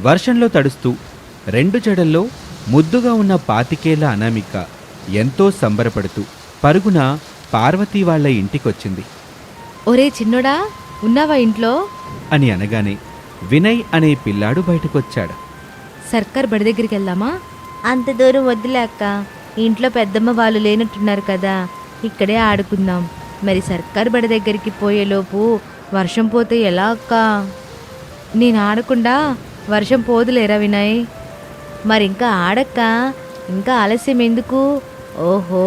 వర్షంలో తడుస్తూ రెండు జడల్లో ముద్దుగా ఉన్న పాతికేళ్ళ అనామిక ఎంతో సంబరపడుతూ పరుగున పార్వతీ వాళ్ళ ఇంటికొచ్చింది. ఒరే చిన్నోడా ఉన్నావా ఇంట్లో? అని అనగానే వినయ్ అనే పిల్లాడు బయటకొచ్చాడు. సర్కార్ బడి దగ్గరికి వెళ్దామా? అంత దూరం వద్దులే అక్క. ఇంట్లో పెద్దమ్మ వాళ్ళు లేనట్టున్నారు కదా ఇక్కడే ఆడుకుందాం. మరి సర్కార్ బడి దగ్గరికి పోయేలోపు వర్షం పోతే ఎలా అక్క? నేను ఆడకుండా వర్షం పోదులేరా వినయ్ మరి ఇంకా ఆడక్క ఇంకా ఆలస్యం ఎందుకు? ఓహో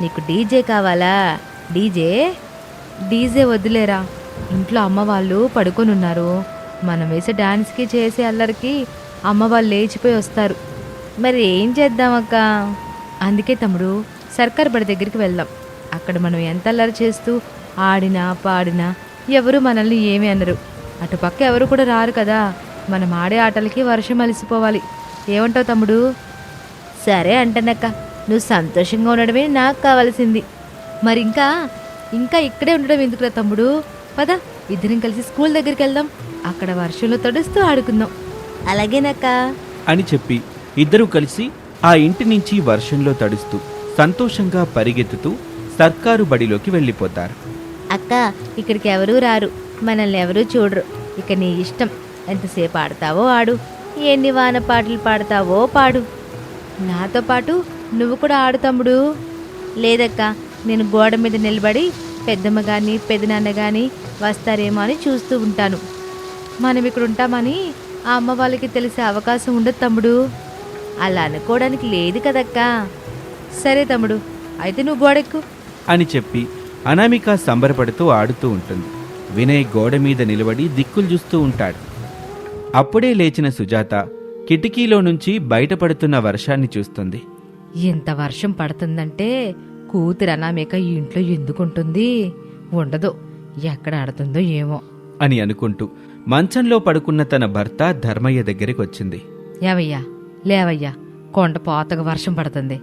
నీకు డీజే కావాలా? డీజే? డీజే వద్దులేరా. ఇంట్లో అమ్మ వాళ్ళు పడుకొని ఉన్నారు మనం వేసే డాన్స్కి చేసే అల్లరికి అమ్మ వాళ్ళు లేచిపోయి వస్తారు. మరి ఏం చేద్దామక్క? అందుకే తమ్ముడు సర్కార్ బడి దగ్గరికి వెళ్దాం. అక్కడ మనం ఎంత అల్లరి చేస్తూ ఆడినా పాడినా ఎవరు మనల్ని ఏమీ అనరు. అటుపక్క ఎవరు కూడా రారు కదా. మనం ఆడే ఆటలకి వర్షం అలసిపోవాలి. ఏమంటావు తమ్ముడు? సరే అంటానక్క. నువ్వు సంతోషంగా ఉండడమే నాకు కావాల్సింది. మరి ఇంకా ఇంకా ఇక్కడే ఉండడం ఎందుకురా తమ్ముడు? పద ఇద్దరం కలిసి స్కూల్ దగ్గరికి వెళ్దాం. అక్కడ వర్షంలో తడుస్తూ ఆడుకుందాం. అలాగేనక్క. అని చెప్పి ఇద్దరూ కలిసి ఆ ఇంటి నుంచి వర్షంలో తడుస్తూ సంతోషంగా పరిగెత్తుతూ సర్కారు బడిలోకి వెళ్ళిపోతారు. అక్క ఇక్కడికి ఎవరూ రారు. మనల్ని ఎవరూ చూడరు. ఇక నీ ఇష్టం. ఎంతసేపు ఆడతావో ఆడు. ఎన్ని వాన పాటలు పాడతావో పాడు. నాతో పాటు నువ్వు కూడా ఆడు తమ్ముడు. లేదక్క నేను గోడ మీద నిలబడి పెద్దమ్మ కానీ పెదనాన్న కానీ వస్తారేమో అని చూస్తూ ఉంటాను. మనం ఇక్కడ ఉంటామని ఆ అమ్మ వాళ్ళకి తెలిసే అవకాశం ఉండదు తమ్ముడు. అలా అనుకోవడానికి లేదు కదక్కా. సరే తమ్ముడు అయితే నువ్వు గోడెక్కు. అని చెప్పి అనామిక సంబరపడుతూ ఆడుతూ ఉంటుంది. వినయ్ గోడ మీద నిలబడి దిక్కులు చూస్తూ ఉంటాడు. అప్పుడే లేచిన సుజాత కిటికీలో నుంచి బయటపడుతున్న వర్షాన్ని చూస్తుంది. ఎంత వర్షం పడుతుందంటే కూతురు అనామిక ఈ ఇంట్లో ఎందుకుంటుంది? ఉండదు. ఎక్కడ ఆడుతుందో ఏమో. అని అనుకుంటూ మంచంలో పడుకున్న తన భర్త ధర్మయ్య దగ్గరికి వచ్చింది. ఏవయ్యా? లేవయ్యా. కొండ పోతగా వర్షం పడుతుంది.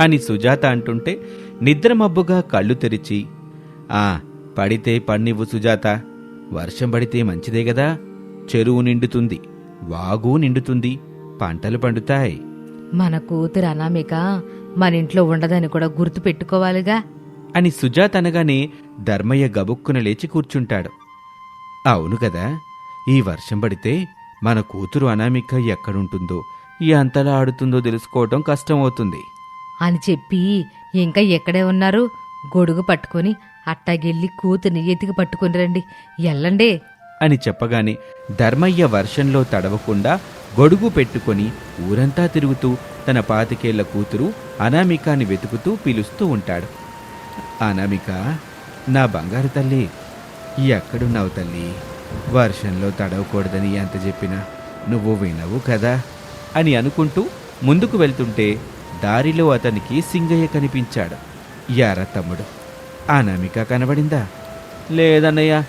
అని సుజాత అంటుంటే నిద్రమబ్బుగా కళ్ళు తెరిచి ఆ పడితే పన్నివ్వు సుజాత. వర్షం పడితే మంచిదే గదా చెరువు నిండుతుంది వాగు నిండుతుంది పంటలు పండుతాయి. మన కూతురు అనామిక మన ఇంట్లో ఉండదని కూడా గుర్తు పెట్టుకోవాలిగా. అని సుజాత అనగానే ధర్మయ్య గబుక్కున లేచి కూర్చుంటాడు. అవును కదా ఈ వర్షం పడితే మన కూతురు అనామిక ఎక్కడుంటుందో ఎంతలా ఆడుతుందో తెలుసుకోవటం కష్టమవుతుంది. అని చెప్పి ఇంకా ఎక్కడే ఉన్నారు? గొడుగు పట్టుకొని అట్టాగెళ్ళి కూతుర్ని ఎతికి పట్టుకుని రండి. ఎల్లండి. అని చెప్పగానే ధర్మయ్య వర్షంలో తడవకుండా గొడుగు పెట్టుకొని ఊరంతా తిరుగుతూ తన పాతికేళ్ళ కూతురు అనామికాని వెతుకుతూ పిలుస్తూ ఉంటాడు. అనామిక నా బంగారు తల్లి ఎక్కడున్నావు తల్లి? వర్షంలో తడవకూడదని ఎంత చెప్పినా నువ్వు వినవు కదా? అని అనుకుంటూ ముందుకు వెళ్తుంటే దారిలో అతనికి సింగయ్య కనిపించాడు. యారా తమ్ముడు అనామిక కనబడిందా? లేదన్నయ్య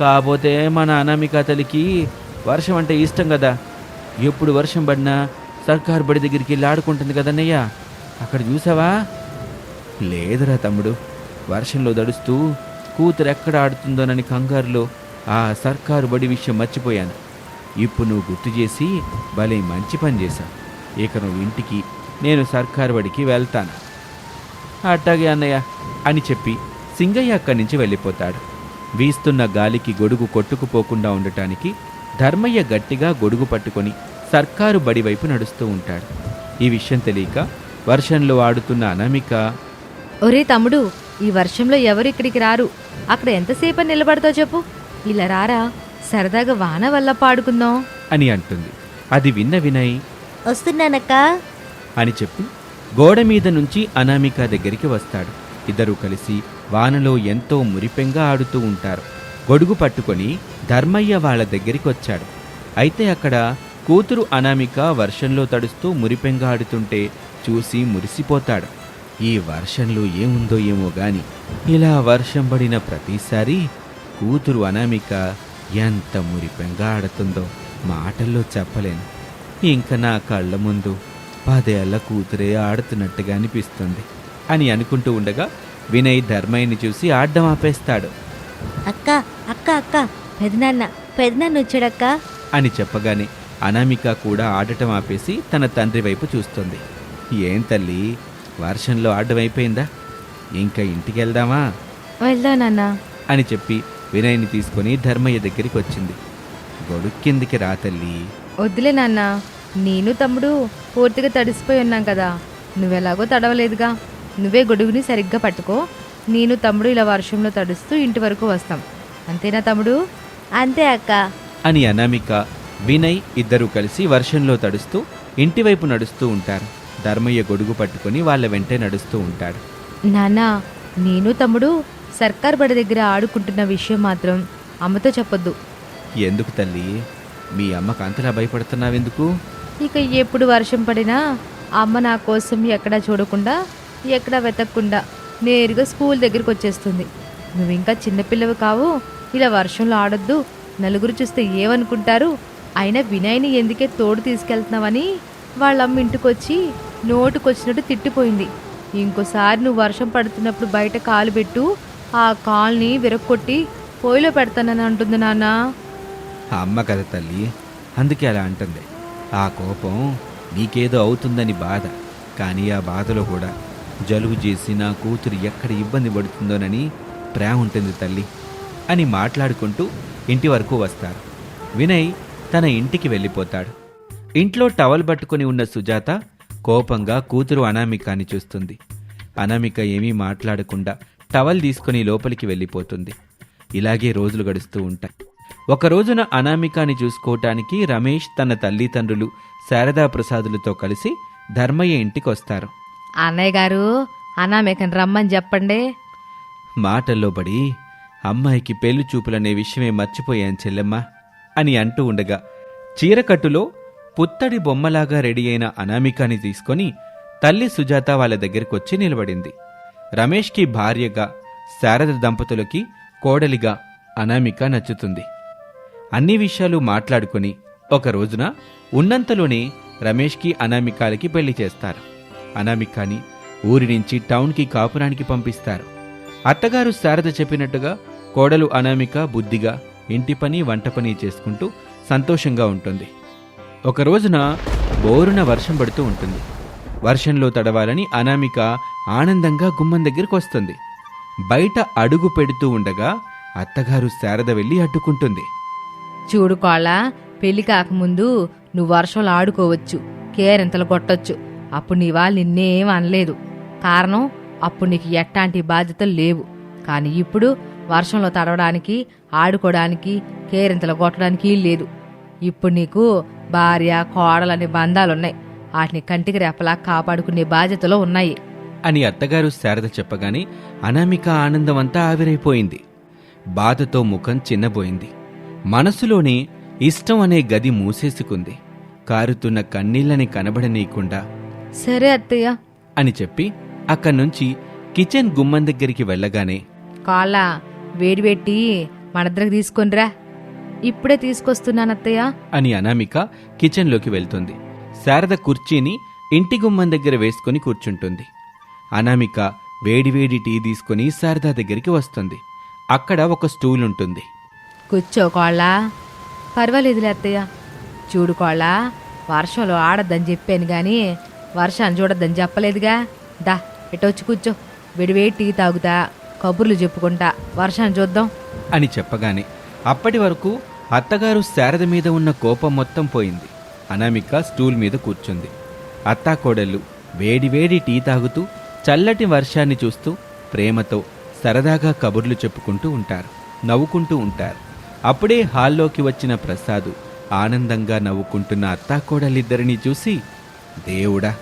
కాకపోతే మన అనామిక తల్లికి వర్షం అంటే ఇష్టం కదా. ఎప్పుడు వర్షం పడినా సర్కారు బడి దగ్గరికి వెళ్ళి ఆడుకుంటుంది కదన్నయ్య అక్కడ చూసావా? లేదురా తమ్ముడు. వర్షంలో దడుస్తూ కూతురు ఎక్కడ ఆడుతుందోనని కంగారులో ఆ సర్కారు బడి విషయం మర్చిపోయాను. ఇప్పుడు నువ్వు గుర్తు చేసి భలే మంచి పని చేశావు. ఇక నువ్వు ఇంటికి నేను సర్కారు బడికి వెళ్తాను. అట్టాగే అన్నయ్య అని చెప్పి సింగయ్య అక్కడి నుంచి వెళ్ళిపోతాడు. వీస్తున్న గాలికి గొడుగు కొట్టుకుపోకుండా ఉండటానికి ధర్మయ్య గట్టిగా గొడుగు పట్టుకొని సర్కారు బడి వైపు నడుస్తూ ఉంటాడు. ఈ విషయం తెలియక వర్షంలో ఆడుతున్న అనామిక ఒరే తమ్ముడు ఈ వర్షంలో ఎవరు ఇక్కడికి రారు? అక్కడ ఎంతసేపు నిలబడతావు చెప్పు? ఇలా రారా? సరదాగా వాన వల్ల పాడుకుందాం. అని అంటుంది. అది విన్న వినయ్ వస్తున్నానక్క. అని చెప్పి గోడ మీద నుంచి అనామిక దగ్గరికి వస్తాడు. ఇద్దరూ కలిసి వానలో ఎంతో మురిపెంగా ఆడుతూ ఉంటారు. గొడుగు పట్టుకొని ధర్మయ్య వాళ్ళ దగ్గరికి వచ్చాడు. అయితే అక్కడ కూతురు అనామిక వర్షంలో తడుస్తూ మురిపెంగా ఆడుతుంటే చూసి మురిసిపోతాడు. ఈ వర్షంలో ఏముందో ఏమో గాని ఇలా వర్షం పడిన ప్రతిసారి కూతురు అనామిక ఎంత మురిపెంగా ఆడుతుందో మాటల్లో చెప్పలేను. ఇంక నా కళ్ళ ముందు పదేళ్ళ కూతురే ఆడుతున్నట్టుగా అనిపిస్తుంది అని అనుకుంటూ ఉండగా వినయ్ ధర్మయ్యని చూసి ఆడ్డం ఆపేస్తాడు. అక్క అక్క అక్క పెదనాన్న పెదనాన్న వచ్చాడక్క. అని చెప్పగానే అనామిక కూడా ఆడటం ఆపేసి తన తండ్రి వైపు చూస్తుంది. ఏం తల్లి వర్షంలో ఆడడం అయిపోయిందా? ఇంకా ఇంటికి వెళ్దామా? వెళ్దా నాన్న. అని చెప్పి వినయ్ని తీసుకొని ధర్మయ్య దగ్గరికి వచ్చింది. గొడుగు కిందికి రా తల్లి. వద్దులే నాన్న నేను తమ్ముడు పూర్తిగా తడిసిపోయి ఉన్నాం కదా నువ్వెలాగో తడవలేదుగా. నువ్వే గొడుగుని సరిగ్గా పట్టుకో. నేను తమ్ముడు ఇలా వర్షంలో తడుస్తూ ఇంటి వరకు వస్తాం. అంతేనా తమ్ముడు? అంతే అక్క. అని అనామిక వినయ్ ఇద్దరూ కలిసి వర్షంలో తడుస్తూ ఇంటివైపు నడుస్తూ ఉంటారు. ధర్మయ్య గొడుగు పట్టుకొని వాళ్ళ వెంటే నడుస్తూ ఉంటాడు. నాన్న నేను తమ్ముడు సర్కార్ బడి దగ్గర ఆడుకుంటున్న విషయం మాత్రం అమ్మతో చెప్పొద్దు. ఎందుకు తల్లి? మీ అమ్మకు అంతలా భయపడుతున్నావెందుకు? ఇక ఎప్పుడు వర్షం పడినా అమ్మ నా కోసం ఎక్కడా చూడకుండా ఎక్కడా వెతకకుండా నేరుగా స్కూల్ దగ్గరికి వచ్చేస్తుంది. నువ్వు ఇంకా చిన్నపిల్లవి కావు. ఇలా వర్షంలో ఆడొద్దు. నలుగురు చూస్తే ఏమనుకుంటారు? అయినా వినయ్ని ఎందుకే తోడు తీసుకెళ్తున్నావని? వాళ్ళమ్మ ఇంటికొచ్చి నోటుకొచ్చినట్టు తిట్టిపోయింది. ఇంకోసారి నువ్వు వర్షం పడుతున్నప్పుడు బయట కాలు పెట్టు. ఆ కాల్ని విరక్కొట్టి పొయ్యిలో పెడతానని అంటుంది నాన్న. ఆ అమ్మ కదా తల్లి అందుకే అలా అంటుంది. ఆ కోపం నీకేదో అవుతుందని బాధ. కానీ ఆ బాధలో కూడా జలుబు చేసి నా కూతురు ఎక్కడ ఇబ్బంది పడుతుందోనని ప్రేమ ఉంటుంది తల్లి అని మాట్లాడుకుంటూ ఇంటి వరకు వస్తారు. వినయ్ తన ఇంటికి వెళ్ళిపోతాడు. ఇంట్లో టవల్ పట్టుకొని ఉన్న సుజాత కోపంగా కూతురు అనామికాని చూస్తుంది. అనామిక ఏమీ మాట్లాడకుండా టవల్ తీసుకుని లోపలికి వెళ్ళిపోతుంది. ఇలాగే రోజులు గడుస్తూ ఉంటాయి. ఒక రోజున అనామికాని చూసుకోవటానికి రమేష్ తన తల్లిదండ్రులు శారదా ప్రసాదులతో కలిసి ధర్మయ్య ఇంటికి వస్తారు అన్నయ్య గారు అనామేకను రమ్మని చెప్పండి. మాటల్లో పడి అమ్మాయికి పెళ్ళి చూపులనే విషయమే మర్చిపోయాను చెల్లెమ్మ అని అంటూ ఉండగా చీరకట్టులో పుత్తడి బొమ్మలాగా రెడీ అయిన అనామికాని తీసుకొని తల్లి సుజాత వాళ్ళ దగ్గరకొచ్చి నిలబడింది. రమేష్కి భార్యగా శారద దంపతులకి కోడలిగా అనామిక నచ్చుతుంది. అన్ని విషయాలు మాట్లాడుకుని ఒక రోజున ఉన్నంతలోనే రమేష్కి అనామికాలకి పెళ్ళి చేస్తారు. అనామికాని ఊరి నుంచి టౌన్కి కాపురానికి పంపిస్తారు. అత్తగారు శారద చెప్పినట్టుగా కోడలు అనామిక బుద్ధిగా ఇంటి పని వంట పని చేసుకుంటూ సంతోషంగా ఉంటుంది. ఒక రోజున బోరున వర్షం పడుతూ ఉంటుంది. వర్షంలో తడవాలని అనామిక ఆనందంగా గుమ్మం దగ్గరికి వస్తుంది. బయట అడుగు పెడుతూ ఉండగా అత్తగారు శారద వెళ్ళి అడ్డుకుంటుంది. చూడు కోళ్ళ పెళ్ళి కాకముందు నువ్వు వర్షంలో ఆడుకోవచ్చు కేరింతలు కొట్టొచ్చు. అప్పుడు నీ వాళ్ళు నిన్నేం అనలేదు. కారణం అప్పుడు నీకు ఎట్టాంటి బాధ్యతలు లేవు. కానీ ఇప్పుడు వర్షంలో తడవడానికి ఆడుకోవడానికి కేరింతలు కొట్టడానికి లేదు. ఇప్పుడు నీకు భార్య కోడలనే బంధాలున్నాయి. వాటిని కంటికి రెప్పలా కాపాడుకునే బాధ్యతలు ఉన్నాయి. అని అత్తగారు శారద చెప్పగానే అనామిక ఆనందమంతా ఆవిరైపోయింది. బాధతో ముఖం చిన్నబోయింది. మనసులోనే ఇష్టం అనే గది మూసేసుకుంది. కారుతున్న కన్నీళ్ళని కనబడనీయకుండా సరే అత్తయ్య. అని చెప్పి అక్కడ్నుంచి కిచెన్ గుమ్మం దగ్గరికి వెళ్ళగానే కాళ్ళ వేడిపెట్టి మనిద్దరికి తీసుకొనిరా. ఇప్పుడే తీసుకొస్తున్నాను అత్తయ్య. అని అనామిక కిచెన్లోకి వెళ్తుంది. శారద కుర్చీని ఇంటి గుమ్మం దగ్గర వేసుకొని కూర్చుంటుంది. అనామిక వేడివేడి టీ తీసుకొని శారద దగ్గరికి వస్తుంది. అక్కడ ఒక స్టూల్ ఉంటుంది. కూర్చో కోళ్ళ. పర్వాలేదులే అత్తయ్య. చూడు కోళ్ళ వర్షంలో ఆడద్దని చెప్పాను గాని వర్షాన్ని చూడొద్దని చెప్పలేదుగా. దా ఇటొచ్చి కూర్చో. విడివేడి టీ తాగుతా కబుర్లు చెప్పుకుంటా. వర్షాన్ని చూద్దాం. అని చెప్పగానే అప్పటి వరకు అత్తగారు శారద మీద ఉన్న కోపం మొత్తం పోయింది. అనామిక స్టూల్ మీద కూర్చుంది. అత్తాకోడళ్ళు వేడివేడి టీ తాగుతూ చల్లటి వర్షాన్ని చూస్తూ ప్రేమతో సరదాగా కబుర్లు చెప్పుకుంటూ ఉంటారు నవ్వుకుంటూ ఉంటారు. అప్పుడే హాల్లోకి వచ్చిన ప్రసాదు ఆనందంగా నవ్వుకుంటున్న అత్తాకోడలిద్దరినీ చూసి దేవుడా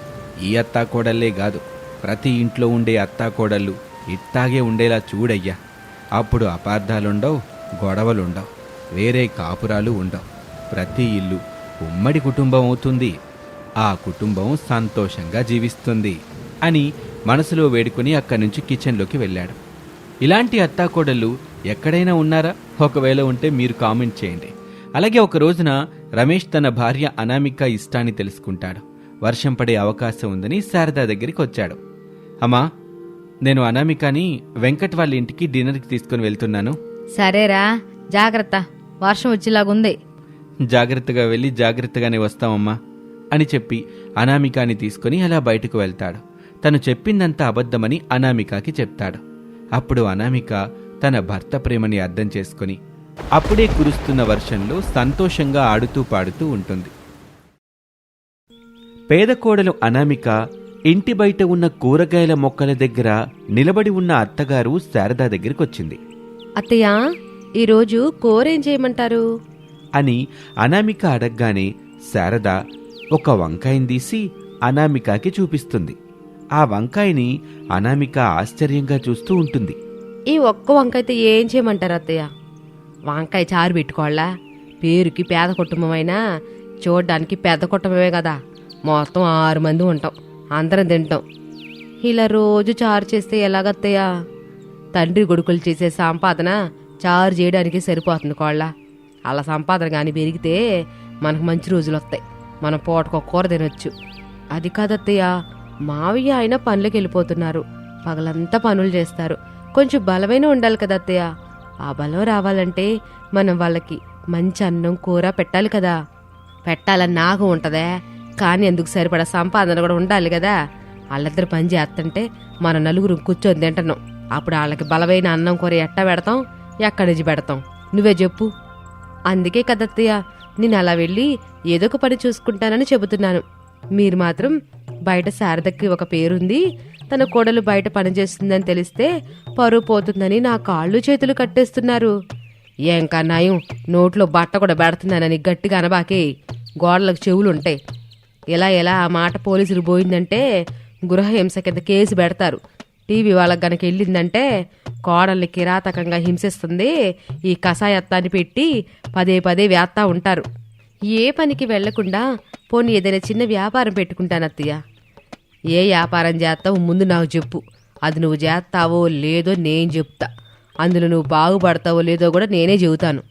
ఈ అత్తాకోడళ్ళే కాదు ప్రతి ఇంట్లో ఉండే అత్తాకోడళ్ళు ఇట్టాగే ఉండేలా చూడయ్యా. అప్పుడు అపార్థాలుండవు గొడవలుండవు వేరే కాపురాలు ఉండవు. ప్రతి ఇల్లు ఉమ్మడి కుటుంబం అవుతుంది ఆ కుటుంబం సంతోషంగా జీవిస్తుంది అని మనసులో వేడుకొని అక్కడి నుంచి కిచెన్లోకి వెళ్ళాడు. ఇలాంటి అత్తాకోడళ్ళు ఎక్కడైనా ఉన్నారా? ఒకవేళ ఉంటే మీరు కామెంట్ చేయండి. అలాగే ఒక రోజున రమేష్ తన భార్య అనామిక ఇష్టాన్ని తెలుసుకుంటాడు. వర్షం పడే అవకాశం ఉందని శారదా దగ్గరికి వచ్చాడు. అమ్మా నేను అనామికని వెంకట్ వాళ్ళ ఇంటికి డిన్నర్కి తీసుకుని వెళ్తున్నాను. సరేరా జాగ్రత్త. వర్షం వచ్చేలాగుంది. జాగ్రత్తగా వెళ్ళి జాగ్రత్తగానే వస్తామమ్మా అని చెప్పి అనామికాని తీసుకుని అలా బయటకు వెళ్తాడు. తను చెప్పిందంతా అబద్ధమని అనామికకి చెప్తాడు. అప్పుడు అనామిక తన భర్త ప్రేమని అర్థం చేసుకుని అప్పుడే కురుస్తున్న వర్షంలో సంతోషంగా ఆడుతూ పాడుతూ ఉంటుంది. పేద కోడలు అనామిక ఇంటి బయట ఉన్న కూరగాయల మొక్కల దగ్గర నిలబడి ఉన్న అత్తగారు శారదా దగ్గరికొచ్చింది. అత్తయ్య ఈరోజు కూర చేయమంటారు? అని అనామిక అడగగానే శారద ఒక వంకాయని తీసి అనామికకి చూపిస్తుంది. ఆ వంకాయని అనామిక ఆశ్చర్యంగా చూస్తూ ఉంటుంది. ఈ ఒక్క వంకాయతో ఏం చేయమంటారు అత్తయ్య? వంకాయ చారు పెట్టుకోవాలా? పేరుకి పేద కుటుంబమైనా చూడడానికి పెద్ద కుటుంబమే కదా. మొత్తం ఆరు మంది ఉంటాం. అందరం తింటాం. ఇలా రోజు చారు చేస్తే ఎలాగత్తయ్యా? తండ్రి కొడుకులు చేసే సంపాదన చారు చేయడానికి సరిపోతుంది కోళ్ళ. అలా సంపాదన కానీ పెరిగితే మనకు మంచి రోజులు వస్తాయి. మనం పూటకు కూర తినొచ్చు. అది కాదత్తయ్య మావయ్య ఆయన పనులకు వెళ్ళిపోతున్నారు. పగలంతా పనులు చేస్తారు. కొంచెం బలమైన ఉండాలి కదా అత్తయ్య ఆ బలం రావాలంటే మనం వాళ్ళకి మంచి అన్నం కూర పెట్టాలి కదా. పెట్టాలని నాకు ఉంటుందే. కానీ ఎందుకు సరిపడా సంపాదన కూడా ఉండాలి కదా? వాళ్ళిద్దరు పని చేస్తుంటే మన నలుగురు కూర్చొని తింటున్నాం. అప్పుడు వాళ్ళకి బలమైన అన్నం కూర ఎట్ట పెడతాం? ఎక్కడి నుంచి పెడతాం? నువ్వే చెప్పు. అందుకే కదత్తయ్య నేను అలా వెళ్ళి ఏదో ఒక పని చూసుకుంటానని చెబుతున్నాను. మీరు మాత్రం బయట శారదకి ఒక పేరుంది తన కోడలు బయట పని చేస్తుందని తెలిస్తే పరువు పోతుందని నా కాళ్ళు చేతులు కట్టేస్తున్నారు. ఏం కన్నాయం నోట్లో బట్ట కూడా పెడుతున్నానని గట్టిగా అనబాకే. గోడలకు చెవులు ఇలా ఎలా ఆ మాట పోలీసులు పోయిందంటే గృహహింస కింద కేసు పెడతారు. టీవీ వాళ్ళకి గనక వెళ్ళిందంటే కోడల్ని కిరాతకంగా హింసిస్తుంది. ఈ కషాయత్తాన్ని పెట్టి పదే పదే వేస్తా ఉంటారు. ఏ పనికి వెళ్ళకుండా పోనీ ఏదైనా చిన్న వ్యాపారం పెట్టుకుంటానత్తయ్య ఏ వ్యాపారం చేస్తావు ముందు నాకు చెప్పు. అది నువ్వు చేస్తావో లేదో నేను చెప్తా. అందులో నువ్వు బాగుపడతావో లేదో కూడా నేనే చెబుతాను.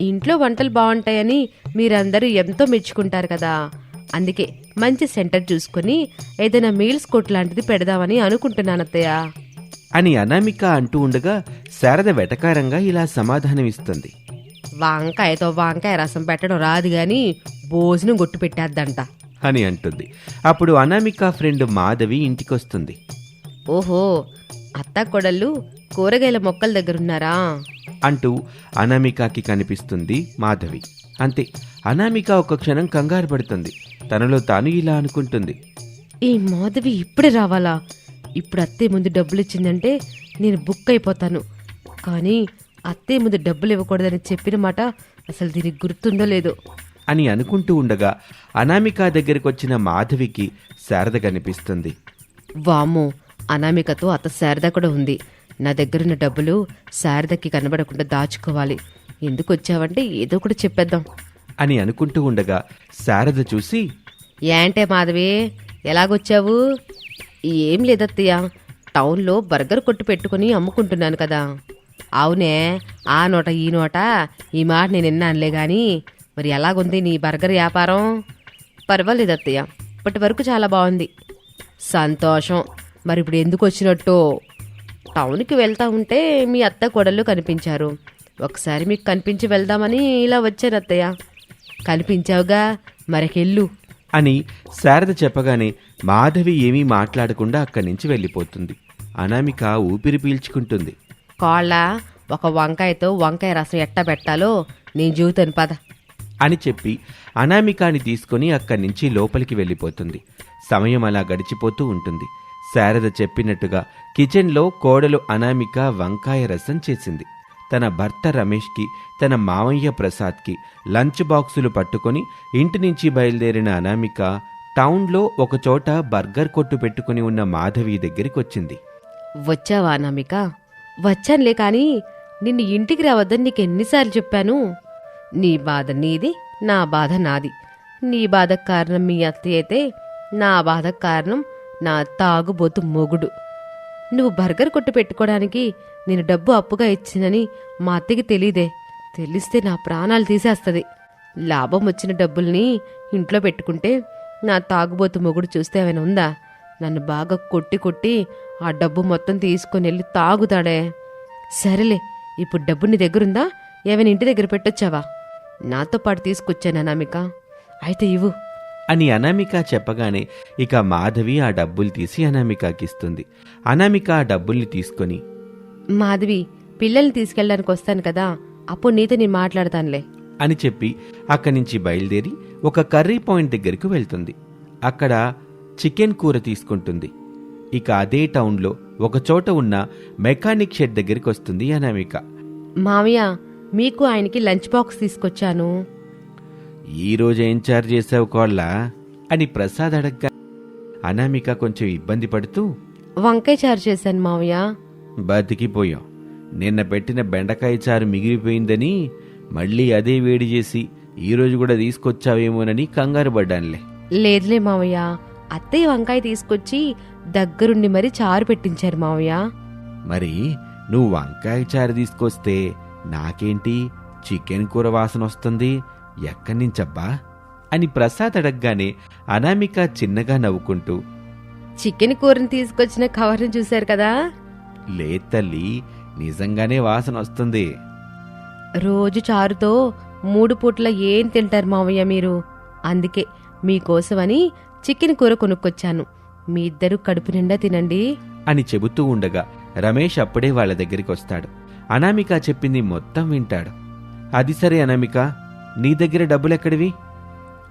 ఇంట్లో వంటలు బాగుంటాయని మీరందరూ ఎంతో మెచ్చుకుంటారు కదా. అందుకే మంచి సెంటర్ చూసుకొని ఏదైనా మీల్స్ కొట్ లాంటిది పెడదామని అనుకుంటున్నాను అత్తయ్య అని అనామిక అంటూ ఉండగా శారద వెటకారంగా ఇలా సమాధానమిస్తుంది. వంకాయతో వంకాయ రసం పెట్టడం రాదు గాని భోజనం గొట్టు పెట్టేద్దంట. అని అంటుంది. అప్పుడు అనామిక ఫ్రెండ్ మాధవి ఇంటికొస్తుంది. ఓహో అత్త కొడళ్ళు కూరగాయల మొక్కల దగ్గర ఉన్నారా అంటూ అనామికకి కనిపిస్తుంది మాధవి. అంతే అనామిక ఒక క్షణం కంగారు పడుతుంది. తనలో తాను ఇలా అనుకుంటుంది. ఈ మాధవి ఇప్పుడే రావాలా? ఇప్పుడు అత్తయ్య ముందు డబ్బులు ఇచ్చిందంటే నేను బుక్ అయిపోతాను. కానీ అత్తయ్య ముందు డబ్బులు ఇవ్వకూడదని చెప్పిన మాట అసలు దీనికి గుర్తుందో లేదో. అని అనుకుంటూ ఉండగా అనామిక దగ్గరికి వచ్చిన మాధవికి శారద కనిపిస్తుంది. వామ్మో అనామికతో అత్త శారద కూడా ఉంది. నా దగ్గరున్న డబ్బులు శారదకి కనబడకుండా దాచుకోవాలి. ఎందుకు వచ్చావంటే ఏదో ఒకటి చెప్పేద్దాం. అని అనుకుంటూ ఉండగా శారద చూసి ఏంటే మాధవి ఎలాగొచ్చావు? ఏం లేదత్తయ్య టౌన్లో బర్గర్ కొట్టు పెట్టుకుని అమ్ముకుంటున్నాను కదా. అవునే ఆ నోట ఈ నోట ఈ మాట నేను విన్నానులే గాని మరి ఎలాగుంది నీ బర్గర్ వ్యాపారం? పర్వాలేదు అత్తయ్య ఇప్పటి వరకు చాలా బాగుంది. సంతోషం మరి ఇప్పుడు ఎందుకు వచ్చినట్టు. టౌన్కి వెళ్తా ఉంటే మీ అత్త కొడళ్ళు కనిపించారు. ఒకసారి మీకు కనిపించి వెళ్దామని ఇలా వచ్చాను అత్తయ్య కనిపించావుగా మరకెళ్ళు. అని శారద చెప్పగానే మాధవి ఏమీ మాట్లాడకుండా అక్కడి నుంచి వెళ్ళిపోతుంది. అనామిక ఊపిరి పీల్చుకుంటుంది. కోళ్ళ ఒక వంకాయతో వంకాయ రసం ఎట్ట పెట్టాలో నేను చూతాను పద. అని చెప్పి అనామికాని తీసుకొని అక్కడి నుంచి లోపలికి వెళ్ళిపోతుంది. సమయం అలా గడిచిపోతూ ఉంటుంది. శారద చెప్పినట్టుగా కిచెన్లో కోడలు అనామిక వంకాయ రసం చేసింది. తన భర్త రమేష్కి తన మావయ్య ప్రసాద్కి లంచ్ బాక్సులు పట్టుకొని ఇంటి నుంచి బయలుదేరిన అనామిక టౌన్లో ఒకచోట బర్గర్ కొట్టు పెట్టుకుని ఉన్న మాధవి దగ్గరికి వచ్చింది వచ్చావా అనామిక? వచ్చానులే కానీ నిన్ను ఇంటికి రావద్దని నీకు ఎన్నిసార్లు చెప్పాను? నీ బాధ నీది నా బాధ నాది. నీ బాధకు కారణం మీ అత్తయ్య అయితే నా బాధకు కారణం నా తాగుబోతు మొగుడు. నువ్వు బర్గర్ కొట్టు పెట్టుకోవడానికి నేను డబ్బు అప్పుగా ఇచ్చినని మా అత్తకి తెలీదే. తెలిస్తే నా ప్రాణాలు తీసేస్తుంది. లాభం వచ్చిన డబ్బుల్ని ఇంట్లో పెట్టుకుంటే నా తాగుబోతు మొగుడు చూస్తే ఏమైనా ఉందా? నన్ను బాగా కొట్టి కొట్టి ఆ డబ్బు మొత్తం తీసుకొని వెళ్ళి తాగుతాడే. సరేలే ఇప్పుడు డబ్బు నీ దగ్గరుందా? ఏమైనా ఇంటి దగ్గర పెట్టొచ్చావా? నాతో పాటు తీసుకొచ్చాను అనామిక. అయితే ఇవ్వు. అని అనామిక చెప్పగానే ఇక మాధవి ఆ డబ్బులు తీసి అనామికకి ఇస్తుంది అనామిక ఆ డబ్బుల్ని తీసుకొని మాధవి పిల్లల్ని తీసుకెళ్ళడానికి వస్తాను కదా అప్పుడు నీతో నేను మాట్లాడతానులే. అని చెప్పి అక్కడి నుంచి బయలుదేరి ఒక కర్రీ పాయింట్ దగ్గరికి వెళ్తుంది. అక్కడ చికెన్ కూర తీసుకుంటుంది. ఇక అదే టౌన్లో ఒక చోట ఉన్న మెకానిక్ షెడ్ దగ్గరికి వస్తుంది అనామిక. మావయ్య మీకు ఆయనకి లంచ్ బాక్స్ తీసుకొచ్చాను. ఈ రోజు ఏం చార్జ్ చేసావు కోళ్ళ? అని ప్రసాద్ అడగ్గా అనామిక కొంచెం ఇబ్బంది పడుతూ వంకాయ చారు చేశాను మావయ్య. బతికిపోయాం నిన్న పెట్టిన బెండకాయ చారు మిగిలిపోయిందని మళ్ళీ అదే వేడి చేసి ఈరోజు కూడా తీసుకొచ్చావేమోనని కంగారు పడ్డానులే. లేదులే మావయ్య అత్తయ్య వంకాయ తీసుకొచ్చి దగ్గరుండి మరీ చారు పెట్టించారు మావయ్య. మరి నువ్వు వంకాయ చారు తీసుకొస్తే నాకేంటి? చికెన్ కూర వాసన వస్తుంది. ఎక్కడి నుంచబ్బా? అని ప్రసాద్ అడగగానే అనామిక చిన్నగా నవ్వుకుంటూ చికెన్ కూరని తీసుకొచ్చిన కవర్ని చూశారు కదా? లే తల్లి నిజంగానే వాసన వస్తుంది. రోజు చారుతో మూడు పూట్ల ఏం తింటారు మావయ్య మీరు? అందుకే మీకోసమని చికెన్ కూర కొనుక్కొచ్చాను. మీ ఇద్దరు కడుపు నిండా తినండి. అని చెబుతూ ఉండగా రమేష్ అప్పుడే వాళ్ళ దగ్గరికి వస్తాడు. అనామిక చెప్పింది మొత్తం వింటాడు. అది సరే అనామిక నీ దగ్గర డబ్బులెక్కడివి?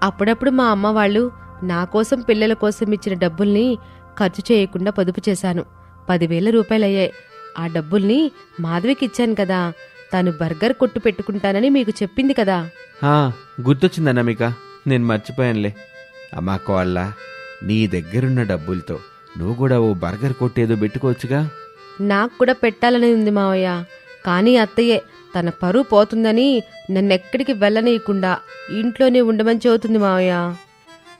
అప్పుడప్పుడు మా అమ్మ వాళ్ళు నా కోసం పిల్లల కోసం ఇచ్చిన డబ్బుల్ని ఖర్చు చేయకుండా పొదుపు చేశాను. పదివేల రూపాయలయ్యాయి. ఆ డబ్బుల్ని మాధవికి ఇచ్చాను కదా. తను బర్గర్ కొట్టు పెట్టుకుంటానని మీకు చెప్పింది కదా. ఆ, గుర్తొచ్చింది అనామిక నేను మర్చిపోయానులే. అమ్మా కోళ్ళ నీ దగ్గరున్న డబ్బులతో నువ్వు కూడా ఓ బర్గర్ కొట్టేదో పెట్టుకోవచ్చుగా? నాకు కూడా పెట్టాలని ఉంది మావయ్య. కానీ అత్తయ్యే తన పరువు పోతుందని నన్నెక్కడికి వెళ్ళనీయకుండా ఇంట్లోనే ఉండమని చెబుతుంది మావయ్య.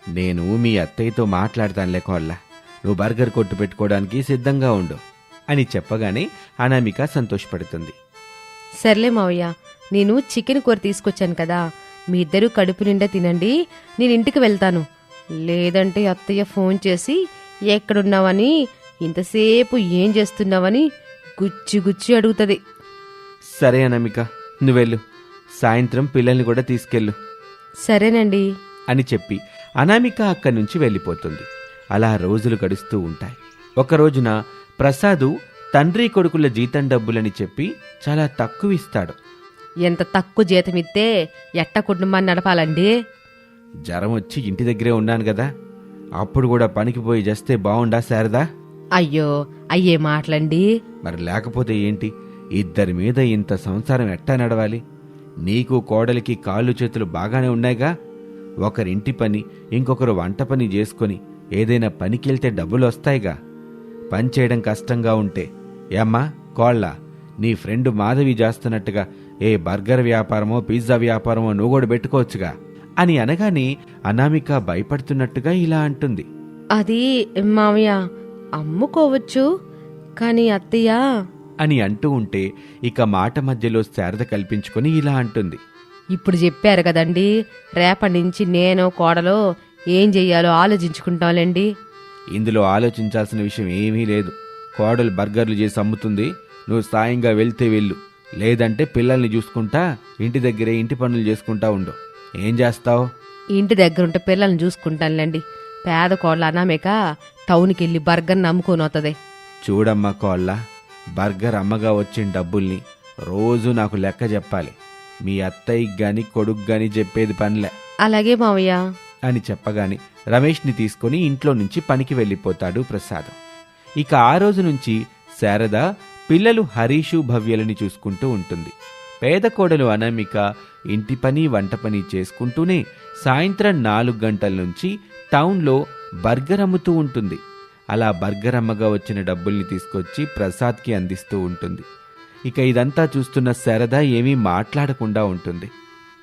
నేను మీ అత్తయ్యతో మాట్లాడతానులే కోళ్ళ. నువ్వు బర్గర్ కొట్టు పెట్టుకోవడానికి సిద్ధంగా ఉండు అని చెప్పగానే అనామిక సంతోషపడుతుంది. సర్లే మావయ్య నేను చికెన్ కూర తీసుకొచ్చాను కదా. మీ ఇద్దరు కడుపు నిండా తినండి నేను ఇంటికి వెళ్తాను. లేదంటే అత్తయ్య ఫోన్ చేసి ఎక్కడున్నావని ఇంతసేపు ఏం చేస్తున్నావని గుచ్చి గుచ్చి అడుగుతుంది. సరే అనామిక నువ్వెళ్ళు సాయంత్రం పిల్లల్ని కూడా తీసుకెళ్ళు సరేనండి. అని చెప్పి అనామిక అక్కడి నుంచి వెళ్ళిపోతుంది. అలా రోజులు గడుస్తూ ఉంటాయి. ఒక రోజున ప్రసాదు తండ్రి కొడుకుల జీతం డబ్బులని చెప్పి చాలా తక్కువ ఇస్తాడు ఎంత తక్కువ జీతం ఇస్తే ఎట్ట కుటుంబాన్ని నడపాలండి? జ్వరం వచ్చి ఇంటి దగ్గరే ఉన్నాను కదా. అప్పుడు కూడా పనికి పోయి చేస్తే బాగుండా శారదా? అయ్యో అయ్యే మాటలండి. మరి లేకపోతే ఏంటి? ఇద్దరి మీద ఇంత సంసారం ఎట్టా నడవాలి? నీకు కోడలికి కాళ్ళు చేతులు బాగానే ఉన్నాయిగా? ఒకరింటి పని ఇంకొకరు వంట పని చేసుకొని ఏదైనా పనికెళ్తే డబ్బులు వస్తాయిగా పని చేయడం కష్టంగా ఉంటే. ఏమ్మా కోళ్ళ నీ ఫ్రెండ్ మాధవి చేస్తున్నట్టుగా ఏ బర్గర్ వ్యాపారమో పిజ్జా వ్యాపారమో నువ్వు కూడా పెట్టుకోవచ్చుగా? అని అనగానే అనామిక భయపడుతున్నట్టుగా ఇలా అంటుంది. అది మావయ్య అమ్ముకోవచ్చు కానీ అత్తయ్య? అని అంటూ ఉంటే ఇక మాట మధ్యలో శారద కల్పించుకొని ఇలా అంటుంది. ఇప్పుడు చెప్పారు కదండి రేపటి నుంచి నేను కోడలో ఏం చెయ్యాలో ఆలోచించుకుంటాంలేండి. ఇందులో ఆలోచించాల్సిన విషయం ఏమీ లేదు. కోడలు బర్గర్లు చేసి అమ్ముతుంది. నువ్వు సాయంగా వెళ్తే వెళ్ళు. లేదంటే పిల్లల్ని చూసుకుంటా ఇంటి దగ్గరే ఇంటి పనులు చేసుకుంటా ఉండు. ఏం చేస్తావు? ఇంటి దగ్గర ఉంటే పిల్లల్ని చూసుకుంటానులేండి. పేద కోడల అనామేక టౌన్కి వెళ్ళి బర్గర్ని అమ్ముకొని వస్తుంది చూడమ్మా కోళ్ళ బర్గర్ అమ్మగా వచ్చిన డబ్బుల్ని రోజు నాకు లెక్క చెప్పాలి. మీ అత్తయ్యకి గాని కొడుకు గాని చెప్పేది పనిలే. అలాగే మావయ్య. అని చెప్పగానే రమేష్ని తీసుకొని ఇంట్లో నుంచి పనికి వెళ్ళిపోతాడు ప్రసాద్. ఇక ఆ రోజు నుంచి శారద పిల్లలు హరీషు భవ్యలని చూసుకుంటూ ఉంటుంది. పేద కోడలు అనామిక ఇంటి పని వంట పని చేసుకుంటూనే సాయంత్రం నాలుగు గంటల నుంచి టౌన్లో బర్గర్ అమ్ముతూ ఉంటుంది. అలా బర్గర్ అమ్మగా వచ్చిన డబ్బుల్ని తీసుకొచ్చి ప్రసాద్కి అందిస్తూ ఉంటుంది. ఇక ఇదంతా చూస్తున్న శారద ఏమీ మాట్లాడకుండా ఉంటుంది.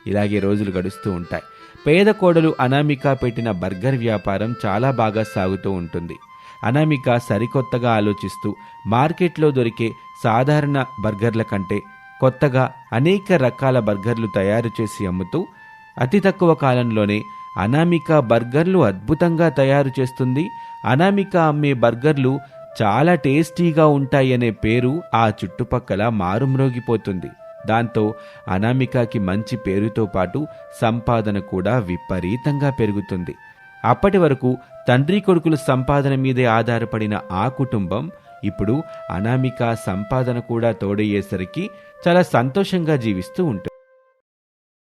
ఇలాగే రోజులు గడుస్తూ ఉంటాయి. పేద కోడలు అనామిక పెట్టిన బర్గర్ వ్యాపారం చాలా బాగా సాగుతూ ఉంటుంది. అనామిక సరికొత్తగా ఆలోచిస్తూ మార్కెట్లో దొరికే సాధారణ బర్గర్ల కంటే కొత్తగా అనేక రకాల బర్గర్లు తయారు చేసి అమ్ముతూ అతి తక్కువ కాలంలోనే అనామిక బర్గర్లు అద్భుతంగా తయారు చేస్తుంది. అనామిక అమ్మే బర్గర్లు చాలా టేస్టీగా ఉంటాయనే పేరు ఆ చుట్టుపక్కల మారుమ్రోగిపోతుంది. దాంతో అనామికకి మంచి పేరుతో పాటు సంపాదన కూడా విపరీతంగా పెరుగుతుంది. అప్పటి వరకు తండ్రి కొడుకుల సంపాదన మీదే ఆధారపడిన ఆ కుటుంబం ఇప్పుడు అనామిక సంపాదన కూడా తోడయ్యేసరికి చాలా సంతోషంగా జీవిస్తూ ఉంటుంది.